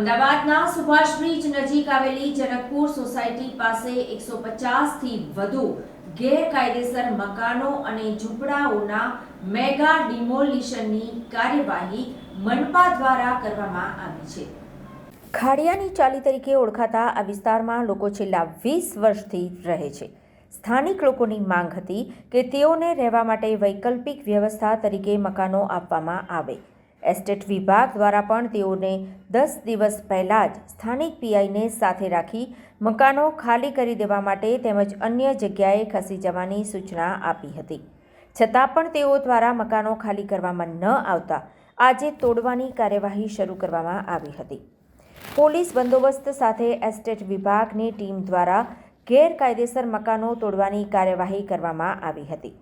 અમદાવાદના સુભાષ બ્રિજ નજીક આવેલી જનકપુર સોસાયટી પાસે એકસો પચાસથી વધુ ગેરકાયદેસર મકાનો અને ઝૂંપડાઓના મેગા ડિમોલિશનની કાર્યવાહી મનપા દ્વારા કરવામાં આવી છે. ખાડિયાની ચાલી તરીકે ઓળખાતા આ વિસ્તારમાં લોકો છેલ્લા વીસ વર્ષથી રહે છે. સ્થાનિક લોકોની માંગ હતી કે તેઓને રહેવા માટે વૈકલ્પિક વ્યવસ્થા તરીકે મકાનો આપવામાં આવે. એસ્ટેટ વિભાગ દ્વારા પણ તેઓને દસ દિવસ પહેલાં જ સ્થાનિક પીઆઈને સાથે રાખી મકાનો ખાલી કરી દેવા માટે તેમજ અન્ય જગ્યાએ ખસી જવાની સૂચના આપી હતી. છતાં પણ તેઓ દ્વારા મકાનો ખાલી કરવામાં ન આવતા આજે તોડવાની કાર્યવાહી શરૂ કરવામાં આવી હતી. પોલીસ બંદોબસ્ત સાથે એસ્ટેટ વિભાગની ટીમ દ્વારા ગેરકાયદેસર મકાનો તોડવાની કાર્યવાહી કરવામાં આવી હતી.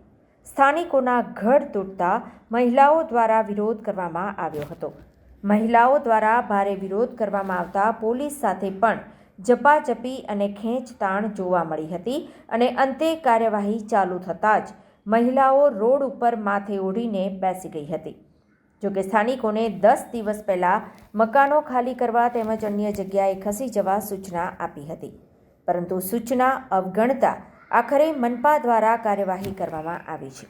સ્થાનિકોના ઘર તૂટતા મહિલાઓ દ્વારા વિરોધ કરવામાં આવ્યો હતો. મહિલાઓ દ્વારા ભારે વિરોધ કરવામાં આવતા પોલીસ સાથે પણ ઝપાઝપી અને ખેંચતાણ જોવા મળી હતી અને અંતે કાર્યવાહી ચાલુ થતાં જ મહિલાઓ રોડ ઉપર માથે ઓઢીને બેસી ગઈ હતી. જોકે સ્થાનિકોને દસ દિવસ પહેલાં મકાનો ખાલી કરવા તેમજ અન્ય જગ્યાએ ખસી જવા સૂચના આપી હતી. પરંતુ સૂચના અવગણતા આખરે મનપા દ્વારા કાર્યવાહી કરવામાં આવી છે.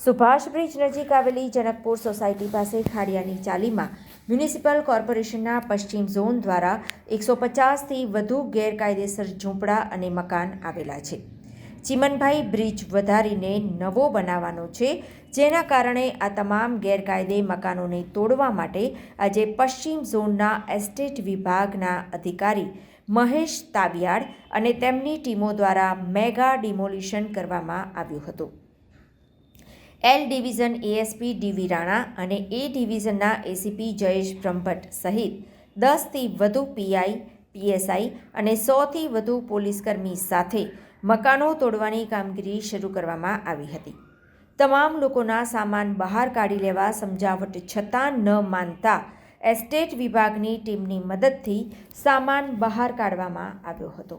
સુભાષ બ્રિજ નજીક આવેલી જનકપુર સોસાયટી પાસે ખાડિયાની ચાલીમાં મ્યુનિસિપલ કોર્પોરેશનના પશ્ચિમ ઝોન દ્વારા એકસો પચાસથી વધુ ગેરકાયદેસર ઝૂંપડા અને મકાન આવેલા છે. ચીમનભાઈ બ્રિજ વધારીને નવો બનાવવાનો છે, જેના કારણે આ તમામ ગેરકાયદે મકાનોને તોડવા માટે આજે પશ્ચિમ ઝોનના એસ્ટેટ વિભાગના અધિકારી મહેશ તાબિયાડ અને તેમની ટીમો દ્વારા મેગા ડિમોલિશન કરવામાં આવ્યું હતું. L division ASP DV Rana અને એ ડિવિઝનના એસીપી જયેશ બ્રહ્મભટ્ટ સહિત દસથી વધુ પીઆઈ, પીએસઆઈ અને સોથી વધુ પોલીસકર્મી સાથે મકાનો તોડવાની કામગીરી શરૂ કરવામાં આવી હતી. તમામ લોકોના સામાન બહાર કાઢી લેવા સમજાવટ છતાં ન માનતા એસ્ટેટ વિભાગની ટીમની મદદથી સામાન બહાર કાઢવામાં આવ્યો હતો.